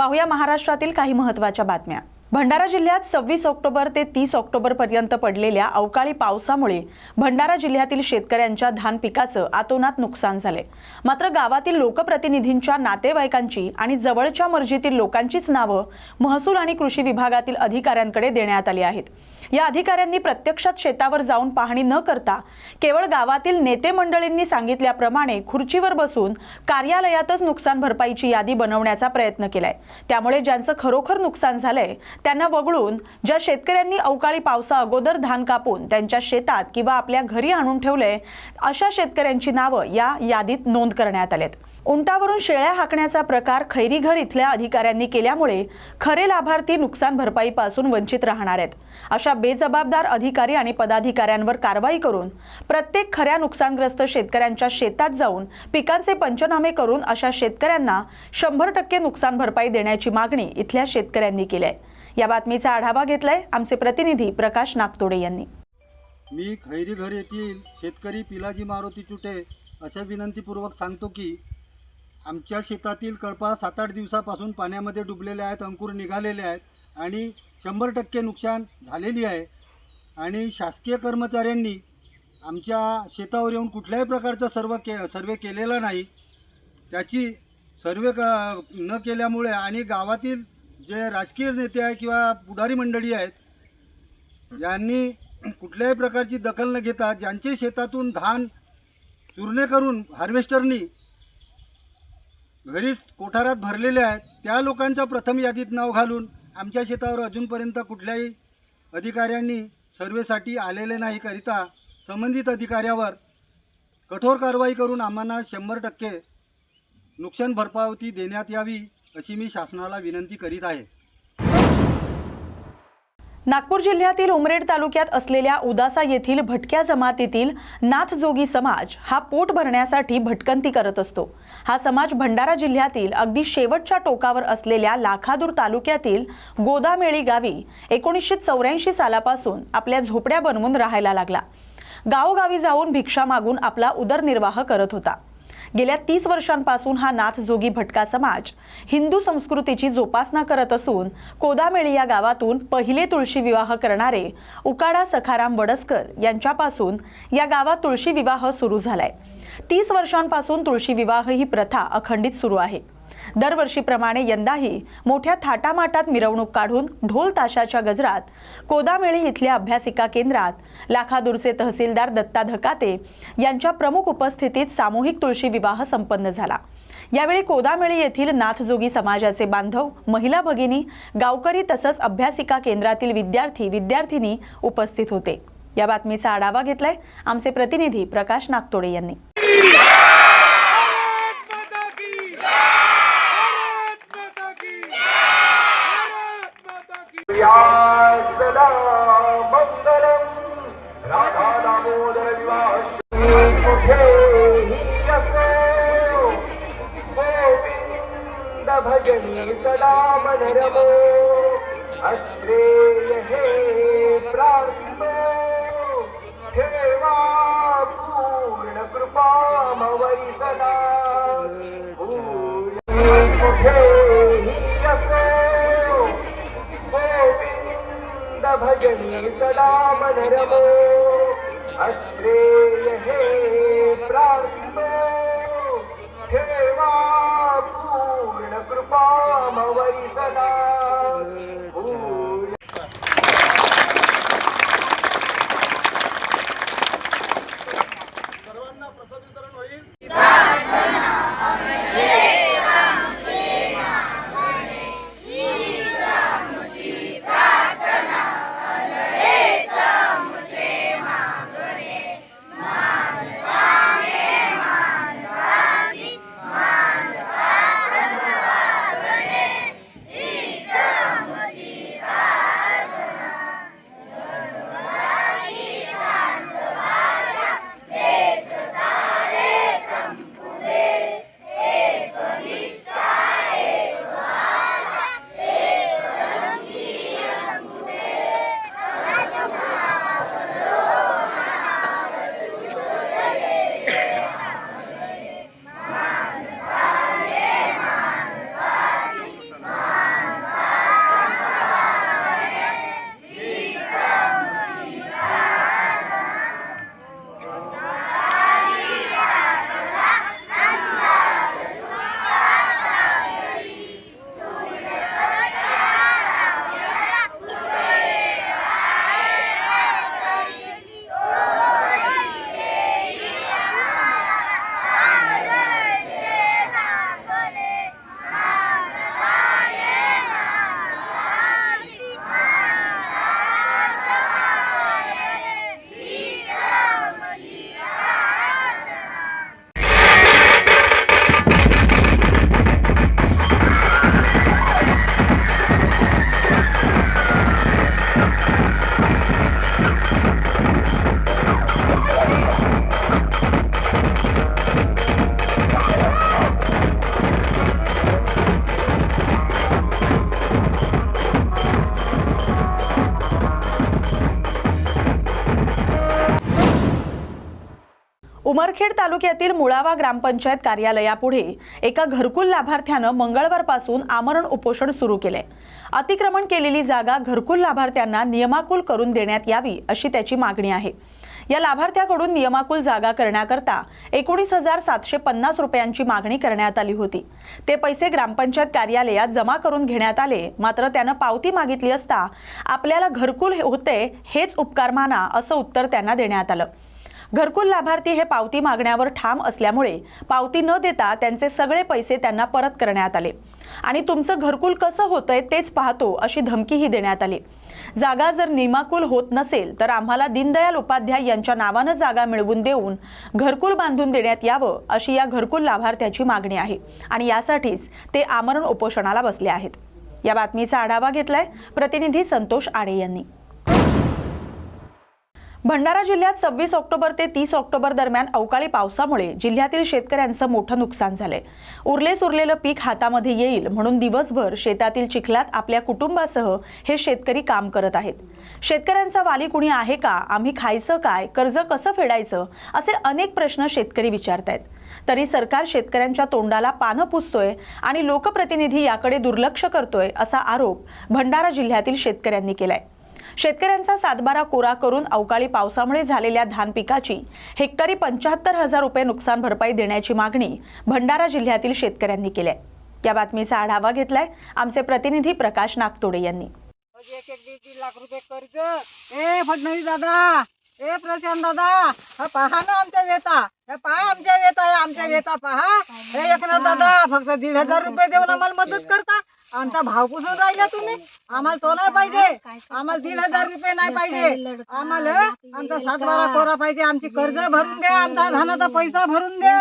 पाहूया महाराष्ट्रातील काही महत्त्वाच्या बातम्या. भंडारा जिल्ह्यात सव्वीस ऑक्टोबर ते तीस ऑक्टोबर पर्यंत पडलेल्या अवकाळी पावसामुळे भंडारा जिल्ह्यातील शेतकऱ्यांच्या धान पिकाचं आतोनात नुकसान झाले. मात्र गावातील लोकप्रतिनिधींच्या नातेवाईकांची आणि जवळच्या मर्जीतील लोकांचीच नावं महसूल आणि कृषी विभागातील अधिकाऱ्यांकडे देण्यात आली आहेत. या अधिकाऱ्यांनी प्रत्यक्षात शेतावर जाऊन पाहणी न करता केवळ गावातील नेते मंडळींनी सांगितल्याप्रमाणे खुर्चीवर बसून कार्यालयातच नुकसान भरपाईची यादी बनवण्याचा प्रयत्न केलाय. त्यामुळे ज्यांचं खरोखर नुकसान झालंय त्यांना वगळून ज्या शेतकऱ्यांनी अवकाळी पावसा अगोदर धान कापून त्यांच्या शेतात किंवा आपल्या घरी आणून ठेवलंय अशा शेतकऱ्यांची नावं या यादीत नोंद करण्यात आलेत. उंटावरून शेळ्या हाकण्याचा प्रकार खैरीघर इथल्या अधिकाऱ्यांनी केल्यामुळे खरे लाभार्थी नुकसान भरपाईपासून वंचित राहणार आहेत. अशा बेजबाबदार अधिकारी आणि पदाधिकाऱ्यांवर कारवाई करून प्रत्येक खऱ्या नुकसानग्रस्त शेतकऱ्यांच्या शेतात जाऊन पिकांचे पंचनामे करून अशा शेतकऱ्यांना शंभर टक्के नुकसान भरपाई देण्याची मागणी इथल्या शेतकऱ्यांनी केली आहे या बातमीचा आढावा घेतलाय आमचे प्रतिनिधी प्रकाश नागतोडे यांनी. मी खैरीघर येथील शेतकरी पिलाजी मारुती चुटे अशा विनंतीपूर्वक सांगतो की आमच्या शेतातील कळपा सात आठ दिवसापासून पाण्यामध्ये डुबलेले आहेत अंकुर निघालेले आहेत आणि शंभर टक्के नुकसान झालेली आहे. आणि शासकीय कर्मचाऱ्यांनी आमच्या शेतावर येऊन कुठल्याही प्रकारचा सर्व के सर्वे केलेला नाही. त्याची सर्वे क न केल्यामुळे आणि गावातील जे राजकीय नेते आहे किंवा पुढारी मंडळी आहेत यांनी कुठल्याही प्रकारची दखल न घेता ज्यांचे शेतातून धान चूर्णे करून हार्वेस्टरनी घरीच कोठारात भरलेले आहेत. त्या लोकांचं प्रथम यादीत नाव घालून आमच्या शेतावर अजूनपर्यंत कुठल्याही अधिकाऱ्यांनी सर्वेसाठी आलेले नाही करिता संबंधित अधिकाऱ्यावर कठोर कारवाई करून आम्हाला शंभर टक्के नुकसान भरपावती देण्यात यावी अशी मी शासनाला विनंती करीत आहे. नागपूर जिल्ह्यातील उमरेड तालुक्यात असलेल्या उदासा येथील भटक्या जमातीतील नाथजोगी समाज हा पोट भरण्यासाठी भटकंती करत असतो. हा समाज भंडारा जिल्ह्यातील अगदी शेवटच्या टोकावर असलेल्या लाखादूर तालुक्यातील गोदामेळी गावी एकोणीसशे चौऱ्याऐंशी सालापासून आपल्या झोपड्या बनवून राहायला लागला. गावोगावी जाऊन भिक्षा मागून आपला उदरनिर्वाह करत होता. गेल्या तीस वर्षांपासून हा नाथजोगी भटका समाज हिंदू संस्कृतीची जोपासना करत असून कोदामेळी या गावातून पहिले तुळशी विवाह करणारे उकाडा सखाराम वडसकर यांच्यापासून या गावात तुळशी विवाह सुरू झालाय. तीस वर्षांपासून तुळशी विवाह ही प्रथा अखंडित सुरू आहे. दरवर्षीप्रमाणे यंदाही मोठ्या थाटामाटात मिरवणूक काढून ढोल ताशाच्या गजरात कोदामेळी इथल्या अभ्यासिका केंद्रात लाखादूरचे तहसीलदार दत्ता धकाते यांच्या प्रमुख उपस्थितीत सामूहिक तुळशी विवाह संपन्न झाला. यावेळी कोदामेळी येथील नाथजोगी समाजाचे बांधव महिला भगिनी गावकरी तसंच अभ्यासिका केंद्रातील विद्यार्थी विद्यार्थिनी उपस्थित होते. या बातमीचा आढावा घेतलाय आमचे प्रतिनिधी प्रकाश नागतोडे यांनी माता की भारत माता की भारत माता की या सदा मंगलम। राधा दामोदर विवाह कुठेही असो गोविंद भजनी सदा मनरमो। अश्रेय हे प्रार्थनो ठेवा पूर्ण कृपा सदा। कुठेही भजनी सदा मनरमो हो। अश्रेय हे प्रार्थनो हो। ठेवा पूर्ण कृपा सदा। उमरखेड तालुक्यातील मुळावा ग्रामपंचायत कार्यालयापुढे एका घरकुल लाभार्थ्यानं मंगळवारपासून आमरण उपोषण सुरू केले. अतिक्रमण केलेली जागा घरकुल लाभार्थ्यांना नियमाकुल करून देण्यात यावी अशी त्याची मागणी आहे. या लाभार्थ्याकडून नियमाकुल जागा करण्याकरता एकोणीस हजार सातशे पन्नास रुपयांची मागणी करण्यात आली होती. ते पैसे ग्रामपंचायत कार्यालयात जमा करून घेण्यात आले मात्र त्यानं पावती मागितली असता आपल्याला घरकुल होते हेच उपकार माना असं उत्तर त्यांना देण्यात आलं. घरकुल लाभार्थी हे पावती मागण्यावर ठाम असल्यामुळे पावती न देता त्यांचे सगळे पैसे त्यांना परत करण्यात आले. आणि तुमचं घरकुल कसं होतंय तेच पाहतो अशी धमकीही देण्यात आली. जागा जर निमाकुल होत नसेल तर आम्हाला दीनदयाल उपाध्याय यांच्या नावानं जागा मिळवून देऊन घरकुल बांधून देण्यात यावं अशी या घरकुल लाभार्थ्याची मागणी आहे आणि यासाठीच ते आमरण उपोषणाला बसले आहेत. या बातमीचा आढावा घेतलाय प्रतिनिधी संतोष आडे यांनी. भंडारा जिल्ह्यात सव्वीस ऑक्टोबर ते तीस ऑक्टोबर दरम्यान अवकाळी पावसामुळे जिल्ह्यातील शेतकऱ्यांचं मोठं नुकसान झालंय. उरलेस उरलेलं पीक हातामध्ये येईल म्हणून दिवसभर शेतातील चिखलात आपल्या कुटुंबासह हे शेतकरी काम करत आहेत. शेतकऱ्यांचा वाली कुणी आहे का? आम्ही खायचं काय? कर्ज कसं फेडायचं? असे अनेक प्रश्न शेतकरी विचारतायत. तरी सरकार शेतकऱ्यांच्या तोंडाला पानं पुसतोय आणि लोकप्रतिनिधी याकडे दुर्लक्ष करतोय असा आरोप भंडारा जिल्ह्यातील शेतकऱ्यांनी केलाय. शेतकऱ्यांचा सातबारा कोरा करून अवकाळी पावसामुळे झालेल्या धान पिकाची हेक्टरी पंच्याहत्तर हजार रुपये नुकसान भरपाई देण्याची मागणी भंडारा जिल्ह्यातील शेतकऱ्यांनी केली आहे. या बातमीचा आढावा घेतलाय आमचे प्रतिनिधी प्रकाश नागतोडे यांनी. एक एक दीड दीड लाख रुपये कर्ज. ए फडणवीस दादा. ए प्रशांत दादा. हा पहा ना आमच्या वेता. हे पहा आमच्या वेता. हे आमच्या वेता पहा. हे एकनाथ दादा फक्त दीड हजार रुपये देऊन आम्हाला मदत करता. आमचा भाव पुसून राहिला तुम्ही. आम्हाला तो नाही पाहिजे. आम्हाला दीड हजार रुपये नाही पाहिजे. आम्हाला आमचा सातबारा कोरा पाहिजे. आमची कर्ज भरून द्या. आमचा धानाचा पैसा भरून द्या.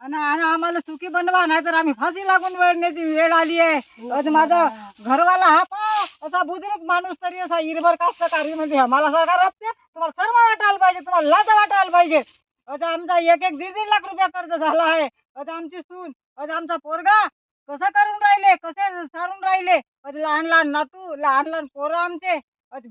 आणि आम्हाला सुखी बनवा. नाहीतर आम्ही फाशी लागून वेळण्याची वेळ आली आहे. माझा घरवाला हा पा. असा बुजुर्ग माणूस तरी असा इरभर कास्तकारी म्हणजे आम्हाला सरकार तुम्हाला सर्व वाटायला पाहिजे. तुम्हाला लाज वाटायला पाहिजे. आता आमचा एक एक दीड दीड लाख रुपया कर्ज झाला आहे. आता आमची सून आता आमचा पोरगा कसं करून राहिले? कसे सारून राहिले? लहान लहान नातू लहान लहान पोरं आमचे.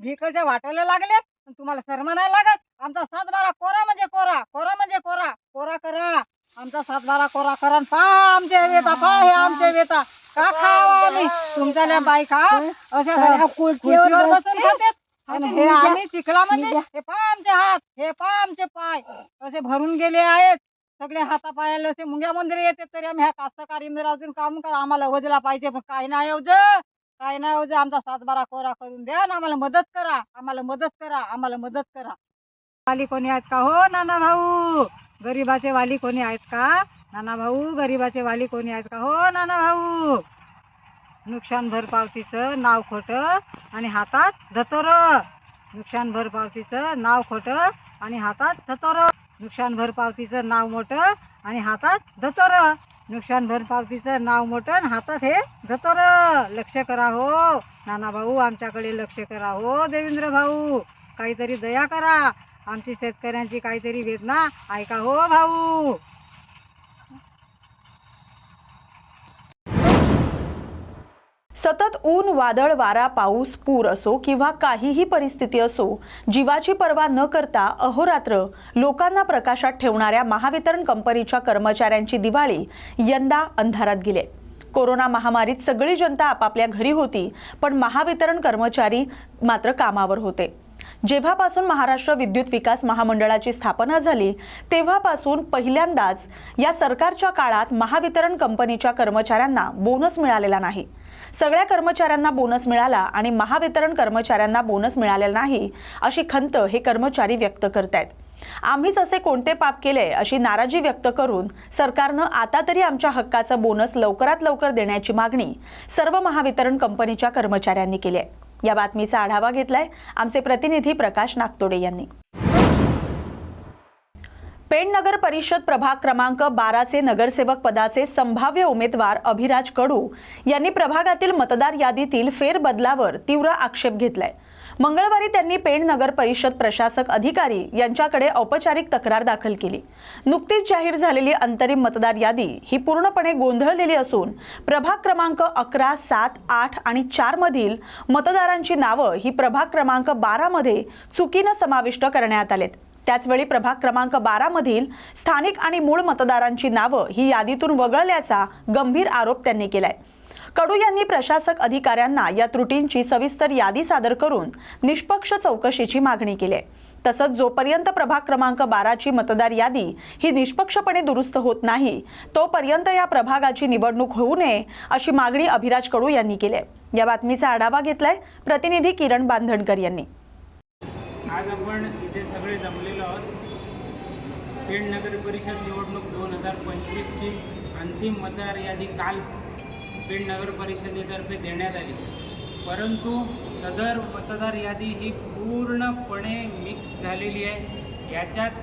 भिकाच्या वाटायला लागले. तुम्हाला शर्मा नाही लागत? आमचा सात बारा कोरा म्हणजे कोरा. कोरा म्हणजे कोरा. कोरा करा. आमचा सात बारा कोरा करा आणि पहा आमचे वेता पहा हे आमचे वेता. का खावा आम्ही? तुमच्या बायका अशा खुर्चीवर बसून खातात आणि हे आम्ही चिखलामध्ये हे पहा आमचे हात. हे पहा आमचे पाय. असे भरून गेले आहेत. सगळे हातापायाला असे मुंग्या मंदिर येते तरी आम्ही ह्या कास्तकार अजून काम करा आम्हाला वजला पाहिजे. पण काय नाही हो अवज काय नाही हो अवज आमचा सातबारा कोरा करून द्या ना आम्हाला मदत करा. आम्हाला मदत करा. आम्हाला मदत करा. वाली कोणी आहेत का? हो नाना भाऊ. गरीबाचे वाली कोणी आहेत का? नाना भाऊ गरीबाचे वाली कोणी आहेत का? हो नाना भाऊ. नुकसान भरपावतीचं नाव खोटं आणि हातात धतोर. नुकसान भरपावतीचं नाव खोटं आणि हातात धतोर. नुकसान भरपावतीचं नाव मोठं आणि हातात धतोर. नुकसान भरपावतीचं नाव मोठं आणि हातात हे धतोर. लक्ष करा हो. नाना भाऊ आमच्याकडे लक्ष करा हो देवेंद्र भाऊ. काहीतरी दया करा. आमची शेतकऱ्यांची काहीतरी वेदना ऐका हो भाऊ. सतत ऊन वादळ वारा पाऊस पूर असो किंवा काहीही परिस्थिती असो जीवाची पर्वा न करता अहोरात्र लोकांना प्रकाशात ठेवणाऱ्या महावितरण कंपनीच्या कर्मचाऱ्यांची दिवाळी यंदा अंधारात गेले कोरोना महामारीत सगळी जनता आपापल्या घरी होती पण महावितरण कर्मचारी मात्र कामावर होते. जेव्हापासून महाराष्ट्र विद्युत विकास महामंडळाची स्थापना झाली तेव्हापासून पहिल्यांदाच या सरकारच्या काळात महावितरण कंपनीच्या कर्मचाऱ्यांना बोनस मिळालेला नाही. सगळ्या कर्मचाऱ्यांना बोनस मिळाला आणि महावितरण कर्मचाऱ्यांना बोनस मिळालेला नाही अशी खंत हे कर्मचारी व्यक्त करत आहेत आम्हीच असे कोणते पाप केले अशी नाराजी व्यक्त करून सरकारनं आता तरी आमच्या हक्काचा बोनस लवकरात लवकर देण्याची मागणी सर्व महावितरण कंपनीच्या कर्मचाऱ्यांनी केली आहे. या बातमीचा आढावा घेतलाय आमचे प्रतिनिधी प्रकाश नागतोडे यांनी. पेण नगर परिषद प्रभाग क्रमांक बाराचे नगरसेवक पदाचे संभाव्य उमेदवार अभिराज कडू यांनी प्रभागातील मतदार यादीतील फेरबदलावर तीव्र आक्षेप घेतलाय. मंगळवारी त्यांनी पेण नगर परिषद प्रशासक अधिकारी यांच्याकडे औपचारिक तक्रार दाखल केली. नुकतीच जाहीर झालेली अंतरिम मतदार यादी ही पूर्णपणे गोंधळलेली असून प्रभाग क्रमांक अकरा सात आठ आणि चार मधील मतदारांची नावं ही प्रभाग क्रमांक बारामध्ये चुकीनं समाविष्ट करण्यात आलेत. त्याचवेळी प्रभाग क्रमांक बारा मधील स्थानिक आणि मूळ मतदारांची नावं ही यादीतून वगळल्याचा गंभीर आरोप त्यांनी केलाय. कडू यांनी प्रशासक अधिकाऱ्यांना या त्रुटींची सविस्तर यादी सादर करून निष्पक्ष चौकशीची मागणी केली आहे तसंच जोपर्यंत प्रभाग क्रमांक बाराची मतदार यादी ही निष्पक्षपणे दुरुस्त होत नाही तोपर्यंत या प्रभागाची निवडणूक होऊ नये अशी मागणी अभिराज कडू यांनी केली आहे या बातमीचा आढावा घेतलाय प्रतिनिधी किरण बांधणकर यांनी. आज आपण इथे सगळे जमलेले पेण नगर परिषद निवडणूक दोन हजार पंचवीसची अंतिम मतदार यादी काल पेण नगर परिषदेतर्फे देण्यात आली. परंतु सदर मतदार यादी ही पूर्णपणे मिक्स झालेली आहे. याच्यात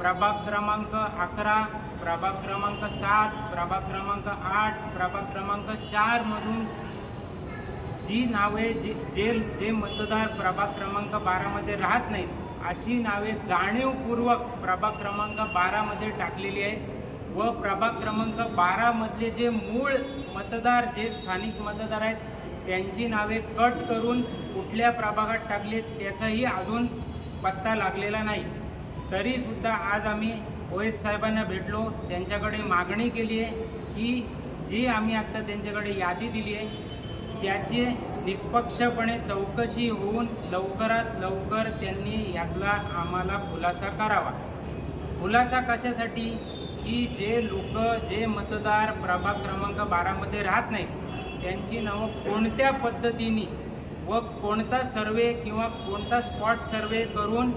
प्रभाग क्रमांक अकरा प्रभाग क्रमांक सात प्रभाग क्रमांक आठ प्रभाग क्रमांक चारमधून जी नावे जे जे जे मतदार प्रभाग क्रमांक बारामध्ये राहत नाहीत अशी नावे जाणीवपूर्वक प्रभाग क्रमांक बारामध्ये टाकलेली आहेत. व प्रभाग क्रमांक बारामधले जे मूळ मतदार जे स्थानिक मतदार आहेत त्यांची नावे कट करून कुठल्या प्रभागात टाकले त्याचाही अजून पत्ता लागलेला नाही. तरीसुद्धा आज आम्ही ओ एस साहेबांना भेटलो. त्यांच्याकडे मागणी केली आहे की जी आम्ही आत्ता त्यांच्याकडे यादी दिली आहे त्याचे निष्पक्षपणे चौकशी होऊन लवकरात लवकर त्यांनी यातला आम्हाला खुलासा करावा. खुलासा कशासाठी? की जे लोक जे मतदार प्रभाग क्रमांक बारामध्ये राहत नाहीत त्यांची नावं कोणत्या पद्धतीने व कोणता सर्वे किंवा कोणता स्पॉट सर्वे करून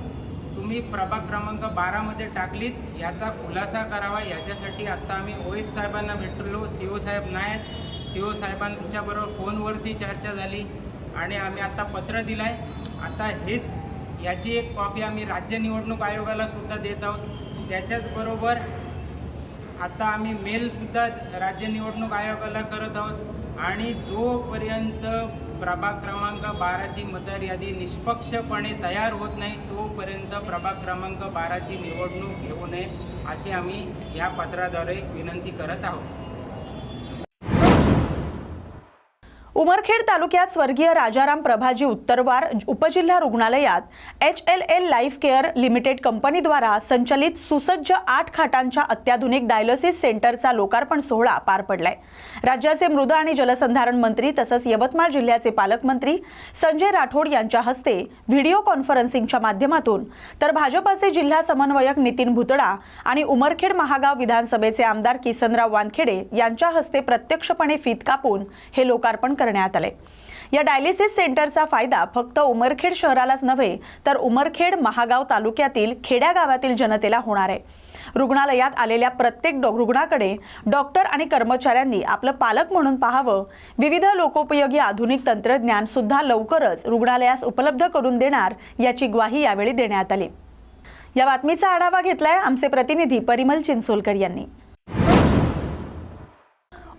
तुम्ही प्रभाग क्रमांक बारामध्ये टाकलीत याचा खुलासा करावा. याच्यासाठी आत्ता आम्ही ओएस साहेबांना भेटलो. सी ओ साहेब नाहीत. सी ओ साहेबांच्याबरोबर फोनवरती चर्चा झाली आणि आम्ही आता पत्र दिलं आहे आता हेच याची एक कॉपी आम्ही राज्य निवडणूक आयोगाला सुद्धा देत आहोत. त्याच्याचबरोबर आता आम्ही मेलसुद्धा राज्य निवडणूक आयोगाला करत आहोत. आणि जोपर्यंत प्रभाग क्रमांक बाराची मतदार यादी निष्पक्षपणे तयार होत नाही तोपर्यंत प्रभाग क्रमांक बाराची निवडणूक घेऊ नये अशी आम्ही या पत्राद्वारे विनंती करत आहोत. उमरखेड तालुक्यात स्वर्गीय राजाराम प्रभाजी उत्तरवार उपजिल्हा रुग्णालयात H L L life care limited कंपनीद्वारा संचलित सुसज्ज आठ खाटांच्या अत्याधुनिक डायलोसिस सेंटरचा लोकार्पण सोहळा पार पडलाय. राज्याचे मृद आणि जलसंधारण मंत्री तसंच यवतमाळ जिल्ह्याचे पालकमंत्री संजय राठोड यांच्या हस्ते व्हिडिओ कॉन्फरन्सिंगच्या माध्यमातून तर भाजपचे जिल्हा समन्वयक नितीन भुतडा आणि उमरखेड महागाव विधानसभेचे आमदार किसनराव वानखेडे यांच्या हस्ते प्रत्यक्षपणे फीत कापून हे लोकार्पण करण्यात आले. या डायलिसिस सेंटरचा फायदा फक्त उमरखेड शहरालाच नव्हे तर उमरखेड महागाव तालुक्यातील खेड्या गावातील जनतेला होणार आहे. रुग्णालयात आलेल्या प्रत्येक डॉ- रुग्णाकडे डॉक्टर आणि कर्मचाऱ्यांनी आपलं पालक म्हणून पाहावं. विविध लोकोपयोगी आधुनिक तंत्रज्ञान सुद्धा लवकरच रुग्णालयास उपलब्ध करून देणार याची ग्वाही यावेळी देण्यात आली. या बातमीचा आढावा घेतलाय आमचे प्रतिनिधी परिमल चिंचोलकर यांनी.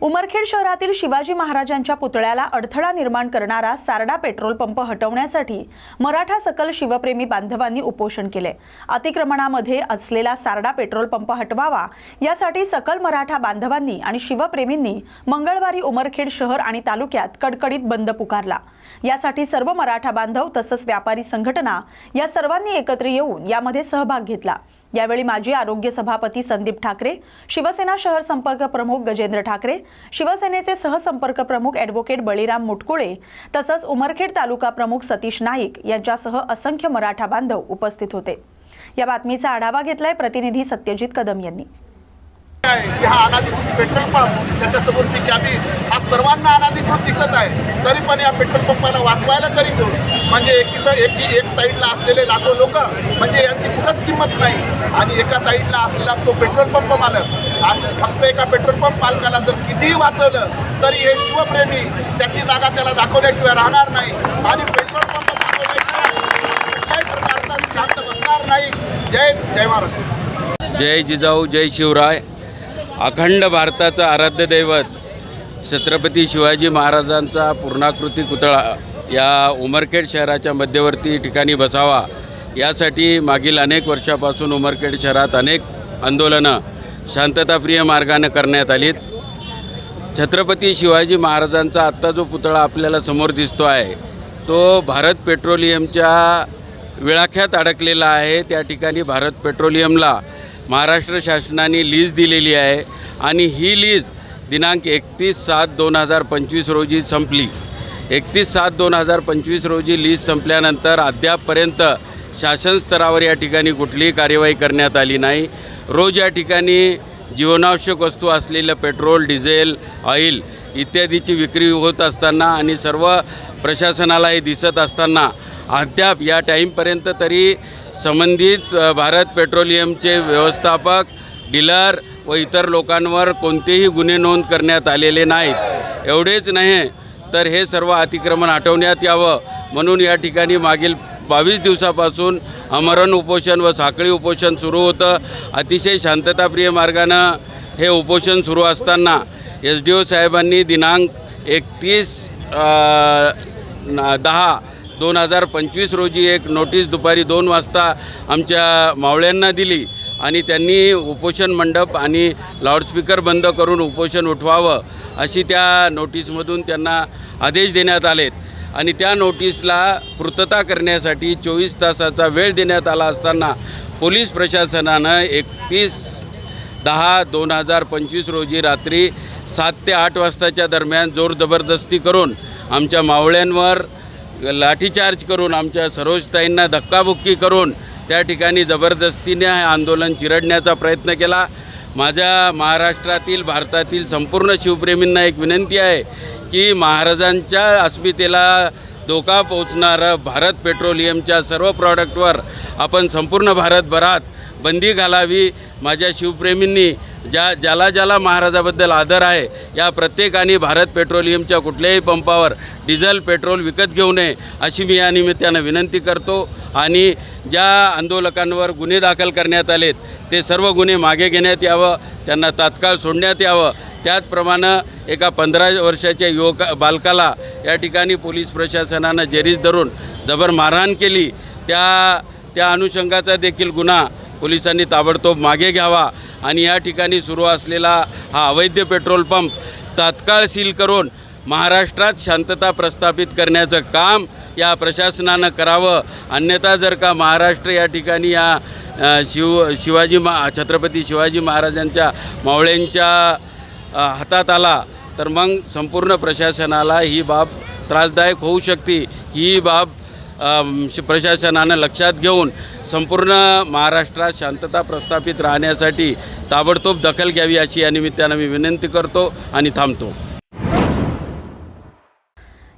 उमरखेड शहरातील शिवाजी महाराजांच्या पुतळ्याला अडथळा निर्माण करणारा सारडा पेट्रोल पंप हटवण्यासाठी मराठा सकल शिवप्रेमी बांधवांनी उपोषण केले. अतिक्रमणामध्ये असलेला सारडा पेट्रोल पंप हटवावा यासाठी सकल मराठा बांधवांनी आणि शिवप्रेमींनी मंगळवारी उमरखेड शहर आणि तालुक्यात कडकडीत बंद पुकारला. यासाठी सर्व मराठा बांधव तसंच व्यापारी संघटना या सर्वांनी एकत्र येऊन यामध्ये सहभाग घेतला. यावेळी माजी आरोग्य सभापती संदीप ठाकरे शिवसेना शहर संपर्क प्रमुख गजेंद्र ठाकरे शिवसेनेचे सहसंपर्क प्रमुख ॲडव्होकेट बळीराम मुटकुळे तसंच उमरखेड तालुका प्रमुख सतीश नाईक यांच्यासह असंख्य मराठा बांधव उपस्थित होते. या बातमीचा आढावा घेतलाय प्रतिनिधी सत्यजित कदम यांनी. आहे की हा अनाधिकृत पेट्रोल पंप त्याच्यासमोरची कॅबिन हा सर्वांना अनाधिकृत दिसत आहे. तरी पण या पेट्रोल पंपाला वाचवायला तरी तो. म्हणजे एकीच एकी एक साईडला असलेले लाखो लोक म्हणजे यांची कुठंच किंमत नाही. आणि एका साईडला असलेला तो पेट्रोल पंप मालक आज फक्त एका पेट्रोल पंप मालकाला जर कितीही वाचवलं तरी हे शिवप्रेमी त्याची जागा त्याला दाखवल्याशिवाय राहणार नाही. आणि पेट्रोल पंप दाखवल्याशिवाय कुठल्याही प्रकारचा शांत बसणार नाही. जय जय महाराष्ट्र. जय जिजाऊ जय शिवराय. अखंड भारताचं आराध्य दैवत छत्रपती शिवाजी महाराजांचा पूर्णाकृती पुतळा या उमरखेड शहराच्या मध्यवर्ती ठिकाणी बसावा यासाठी मागील अनेक वर्षापासून उमरखेड शहरात अनेक आंदोलनं शांतताप्रिय मार्गानं करण्यात आलीत. छत्रपती शिवाजी महाराजांचा आत्ता जो पुतळा आपल्याला समोर दिसतो आहे तो भारत पेट्रोलियमच्या विळाख्यात अडकलेला आहे. त्या ठिकाणी भारत पेट्रोलियमला महाराष्ट्र शासनाने लीज दिलेली आहे आणि ही लीज दिनांक एकतीस सात दोन हजार पंचवीस रोजी संपली. एकतीस सात दोन हजार पंचवीस रोजी लीज संपल्यानंतर अद्यापपर्यंत शासन स्तरावर या ठिकाणी कुठलीही कार्यवाही करण्यात आली नाही. रोज या ठिकाणी जीवनावश्यक वस्तू असलेलं पेट्रोल डिझेल ऑइल इत्यादीची विक्री होत असताना आणि सर्व प्रशासनाला हे दिसत असताना अद्याप या टाईमपर्यंत तरी संबंधित भारत पेट्रोलियमचे व्यवस्थापक डीलर व इतर लोकांवर कोणतेही गुन्हे नोंद करण्यात आलेले नाहीत. एवढेच नाही तर हे सर्व अतिक्रमण हटवण्यात यावं म्हणून या ठिकाणी मागील बावीस दिवसापासून अमरण उपोषण व साखळी उपोषण सुरू होतं. अतिशय शांतताप्रिय मार्गानं हे उपोषण सुरू असताना एस डी ओ साहेबांनी दिनांक एकतीस दहा दोन हजार पंचवीस रोजी एक नोटीस दुपारी दोन वाजता आमच्या मावळ्यांना दिली आणि त्यांनी उपोषण मंडप आणि लाऊडस्पीकर बंद करून उपोषण उठवावं अशी त्या नोटीसमधून त्यांना आदेश देण्यात आलेत. आणि त्या नोटीसला पूर्तता करण्यासाठी चोवीस तासाचा वेळ देण्यात आला असताना पोलीस प्रशासनानं एकतीस दहा दोन हजार पंचवीस रोजी रात्री सात ते आठ वाजताच्या दरम्यान जोर जबरदस्ती करून आमच्या मावळ्यांवर लाठीचार्ज करून आमच्या सरोजताईंना धक्काबुक्की करून त्या ठिकाणी जबरदस्तीने आंदोलन चिरडण्याचा प्रयत्न केला. माझ्या महाराष्ट्रातील भारतातील संपूर्ण शिवप्रेमींना एक विनंती आहे की महाराजांच्या अस्मितेला धोका पोचणारं भारत पेट्रोलियमच्या सर्व प्रॉडक्टवर आपण संपूर्ण भारतभरात बंदी घालावी. माझ्या शिवप्रेमींनी ज्या ज्याला ज्याला महाराजाबद्दल आदर आहे या प्रत्येकाने भारत पेट्रोलियमच्या कुठल्याही पंपावर डिझेल पेट्रोल विकत घेऊ नये अशी मी या निमित्तानं विनंती करतो. आणि ज्या आंदोलकांवर गुन्हे दाखल करण्यात आलेत ते सर्व गुन्हे मागे घेण्यात यावं त्यांना तात्काळ सोडण्यात यावं. त्याचप्रमाणे एका पंधरा वर्षाच्या युवका बालकाला या ठिकाणी पोलीस प्रशासनानं जेरीस धरून जबर मारहाण केली. त्या त्या अनुषंगाचा देखील गुन्हा पोलिसांनी ताबडतोब मागे घ्यावा. आणि या ठिकाणी सुरू असलेला हा अवैध पेट्रोल पंप तात्काळ सील करून महाराष्ट्रात शांतता प्रस्थापित करण्याचं काम या प्रशासनानं करावं. अन्यथा जर का महाराष्ट्र या ठिकाणी या शिव शिवाजी मा छत्रपती शिवाजी महाराजांच्या मावळ्यांच्या हातात आला तर मग संपूर्ण प्रशासनाला ही बाब त्रासदायक होऊ शकते. ही बाब प्रशासनानं लक्षात घेऊन संपूर्ण महाराष्ट्रात शांतता प्रस्थापित राहण्यासाठी ताबडतोब दखल घ्यावी अशी या निमित्तानं मी विनंती करतो आणि थांबतो.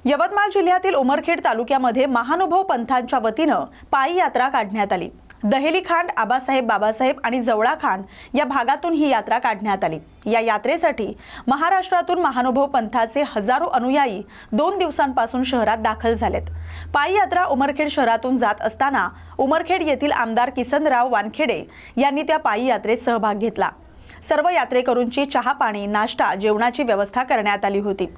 यवतमाळ जिल्ह्यातील उमरखेड तालुक्यामध्ये महानुभव पंथांच्या वतीनं पायी यात्रा काढण्यात आली. दहेली खांड आबासाहेब बाबासाहेब आणि जवळा खांड या भागातून ही यात्रा काढण्यात आली. या यात्रेसाठी महाराष्ट्रातून महानुभव पंथाचे हजारो अनुयायी दोन दिवसांपासून शहरात दाखल झालेत. पायी यात्रा उमरखेड शहरातून जात असताना उमरखेड येथील आमदार किसनराव वानखेडे यांनी त्या पायी यात्रेत सहभाग घेतला. सर्व यात्रेकरूंची चहा पाणी नाश्ता जेवणाची व्यवस्था करण्यात आली होती.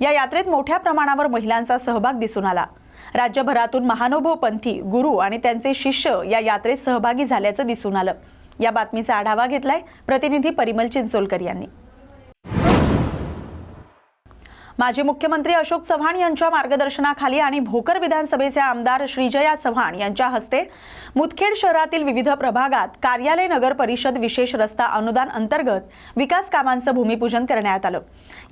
या यात्रेत मोठ्या प्रमाणावर महिलांचा सहभाग दिसून आला. राज्यभरातून महानुभव पंथी गुरु आणि त्यांचे शिष्य या यात्रेत सहभागी झाल्याचं दिसून आलं. या बातमीचा आढावा घेतलाय प्रतिनिधी परिमल चिंचोलकर यांनी. माजी मुख्यमंत्री अशोक चव्हाण यांच्या मार्गदर्शनाखाली आणि भोकर विधानसभेचे आमदार श्रीजया चव्हाण यांच्या हस्ते मुदखेड शहरातील विविध प्रभागात कार्यालय नगर परिषद विशेष रस्ता अनुदान अंतर्गत विकास कामांचं भूमिपूजन करण्यात आलं.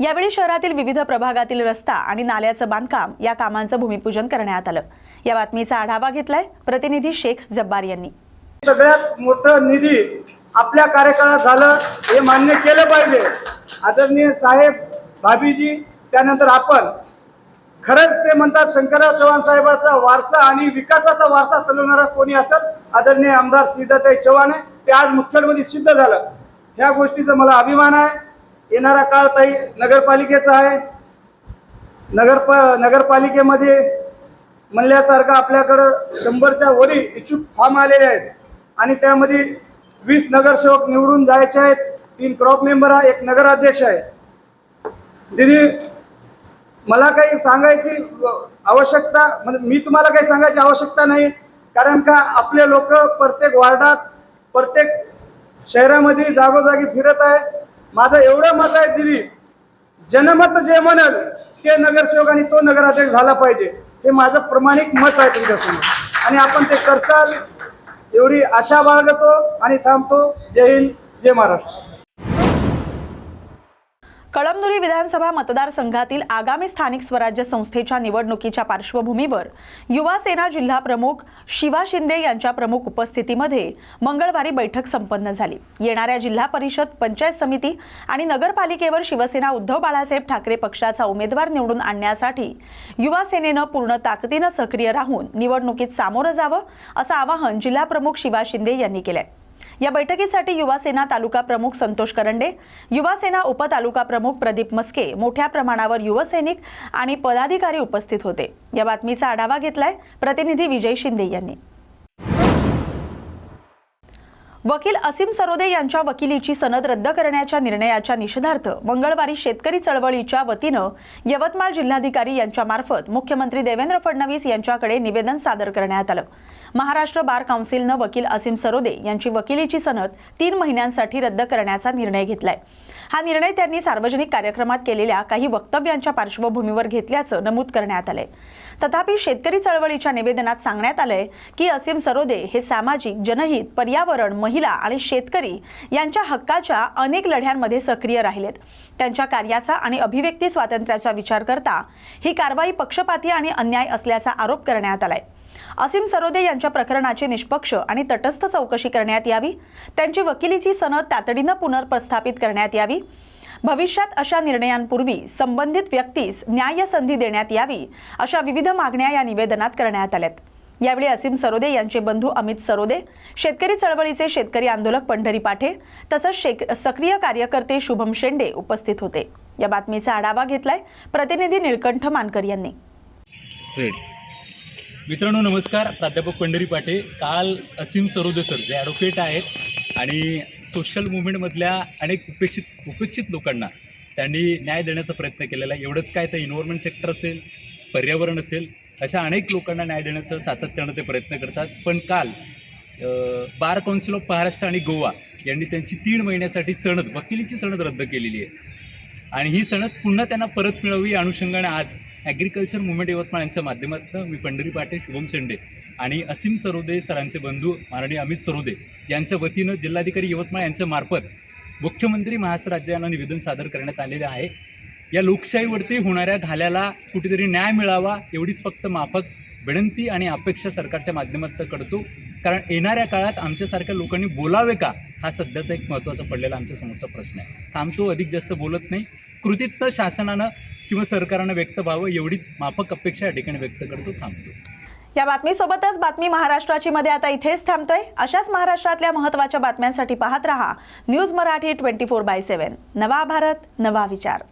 यावेळी शहरातील विविध प्रभागातील रस्ता आणि नाल्याचं बांधकाम या कामांचं भूमिपूजन करण्यात आलं. या बातमीचा आढावा घेतलाय प्रतिनिधी शेख जब्बार यांनी. सगळ्यात मोठं निधी आपल्या कार्यकाळात झालं हे मान्य केलं पाहिजे. आदरणीय साहेब भाभीजी त्यानंतर आपण खरंच ते म्हणतात शंकरराव चव्हाण साहेबाचा वारसा आणि विकासाचा वारसा चालवणारा कोणी असेल? आदरणीय आमदार सिद्धताई चव्हाण आहे. ते आज मुख्यमंत्री सिद्ध झालं. ह्या गोष्टीचा मला अभिमान आहे. येणारा काळ ताई नगरपालिकेचा आहे. नगरप नगरपालिकेमध्ये म्हणल्यासारखं आपल्याकडं शंभरच्या वरी इच्छुक फॉर्म आलेले आहेत. आणि त्यामध्ये वीस नगरसेवक निवडून जायचे आहेत. तीन क्रॉप मेंबर आहे एक नगराध्यक्ष आहे. दिदी मला काही सांगायची आवश्यकता म्हणजे मी तुम्हाला काही सांगायची आवश्यकता नाही. कारण का आपले लोक प्रत्येक वार्डात प्रत्येक शहरामध्ये जागोजागी फिरत आहे. माझं एवढं मत आहे दिली. जनमत जे म्हणत ते नगरसेवक आणि तो नगराध्यक्ष झाला पाहिजे. हे माझं प्रामाणिक मत आहे तुमच्यासमोर. आणि आपण ते करसाल एवढी आशा बाळगतो आणि थांबतो. जय हिंद जय महाराष्ट्र. कळमनुरी विधानसभा मतदारसंघातील आगामी स्थानिक स्वराज्य संस्थेच्या निवडणुकीच्या पार्श्वभूमीवर युवा सेना जिल्हा प्रमुख शिवा शिंदे यांच्या प्रमुख उपस्थितीमध्ये मंगळवारी बैठक संपन्न झाली. येणाऱ्या जिल्हा परिषद पंचायत समिती आणि नगरपालिकेवर शिवसेना उद्धव बाळासाहेब ठाकरे पक्षाचा उमेदवार निवडून आणण्यासाठी युवा सेनेनं पूर्ण ताकदीनं सक्रिय राहून निवडणुकीत सामोरं जावं असं आवाहन जिल्हा प्रमुख शिवा शिंदे यांनी केलंय. या बैठकीसाठी युवासेना तालुका प्रमुख संतोष करंडे युवासेना उपतालुका प्रमुख प्रदीप मस्के मोठ्या प्रमाणावर युवसैनिक आणि पदाधिकारी उपस्थित होते. या बातमीचा आढावा घेतलाय प्रतिनिधी विजय शिंदे यांनी. वकील असीम सरोदे यांच्या वकिलीची सनद रद्द करण्याच्या निर्णयाच्या निषेधार्थ मंगळवारी शेतकरी चळवळीच्या वतीनं यवतमाळ जिल्हाधिकारी यांच्या मार्फत मुख्यमंत्री देवेंद्र फडणवीस यांच्याकडे निवेदन सादर करण्यात आलं. महाराष्ट्र बार काउन्सिलनं वकील असीम सरोदे यांची वकिलीची सनद तीन महिन्यांसाठी रद्द करण्याचा निर्णय घेतलाय. हा निर्णय त्यांनी सार्वजनिक कार्यक्रमात केलेल्या काही वक्तव्यांच्या पार्श्वभूमीवर घेतल्याचं नमूद करण्यात आलंय. तथापि शेतकरी चळवळीच्या निवेदनात सांगण्यात आलंय की असीम सरोदे हे सामाजिक जनहित पर्यावरण महिला आणि शेतकरी यांच्या हक्काच्या अनेक लढ्यांमध्ये सक्रिय राहिलेत. त्यांच्या कार्याचा आणि अभिव्यक्ती स्वातंत्र्याचा विचार करता ही कारवाई पक्षपाती आणि अन्याय असल्याचा आरोप करण्यात आलाय. असीम सरोदे यांच्या प्रकरणाची निष्पक्ष आणि तटस्थ चौकशी करण्यात यावी. त्यांची वकिलीची सनद तातडीनं पुनर्प्रस्थापित करण्यात यावी. भविष्यात अशा निर्णयांपूर्वी संबंधित व्यक्तीस न्याय संधी देण्यात यावी अशा विविध मागण्या या निवेदनात करण्यात आल्यात. यावेळी असीम सरोदे यांचे बंधू अमित सरोदे शेतकरी चळवळीचे शेतकरी आंदोलक पंढरी पाठे तसंच सक्रिय कार्यकर्ते शुभम शेंडे उपस्थित होते. या बातमीचा आढावा घेतलाय प्रतिनिधी निळकंठ मानकर यांनी. मित्रांनो नमस्कार. प्राध्यापक पंढरी पाटे काल असीम सरोदे सर जे ॲडव्होकेट आहेत आणि सोशल मुवमेंटमधल्या अनेक उपेक्षित उपेक्षित लोकांना त्यांनी न्याय देण्याचा प्रयत्न केलेला आहे. एवढंच काय तर इन्व्हायरमेंट सेक्टर असेल पर्यावरण असेल अशा अनेक लोकांना न्याय देण्याचं सातत्यानं ते प्रयत्न करतात. पण काल बार काउन्सिल ऑफ महाराष्ट्र आणि गोवा यांनी त्यांची तीन महिन्यासाठी सणद वकिलीची सणद रद्द केलेली आहे. आणि ही सणद पुन्हा त्यांना परत मिळावी या अनुषंगाने आज ॲग्रिकल्चर मुवमेंट यवतमाळ यांच्या माध्यमातून मी पंढरी पाटे शुभम शेंडे आणि असीम सरोदे सरांचे बंधू माननीय अमित सरोदे यांच्या वतीनं जिल्हाधिकारी यवतमाळ यांच्या मार्फत मुख्यमंत्री महाराष्ट्र राज्याला निवेदन सादर करण्यात आलेले आहे. या लोकशाहीवरती होणाऱ्या घाल्याला कुठेतरी न्याय मिळावा एवढीच फक्त माफक विनंती आणि अपेक्षा सरकारच्या माध्यमातून करतो. कारण येणाऱ्या काळात आमच्यासारख्या लोकांनी बोलावे का? हा सध्याचा एक महत्त्वाचा पडलेला आमच्या समोरचा प्रश्न आहे. थांबतो अधिक जास्त बोलत नाही. कृतित्व शासनानं किंवा सरकारनं व्यक्त व्हावं एवढीच माफक अपेक्षा या ठिकाणी व्यक्त करतो थांबतो. या बातमीसोबतच बातमी महाराष्ट्राची मध्ये आता इथेच थांबतोय. अशाच महाराष्ट्रातल्या महत्त्वाच्या बातम्यांसाठी पाहत रहा. News Marathi twenty four by seven. नवा भारत नवा विचार.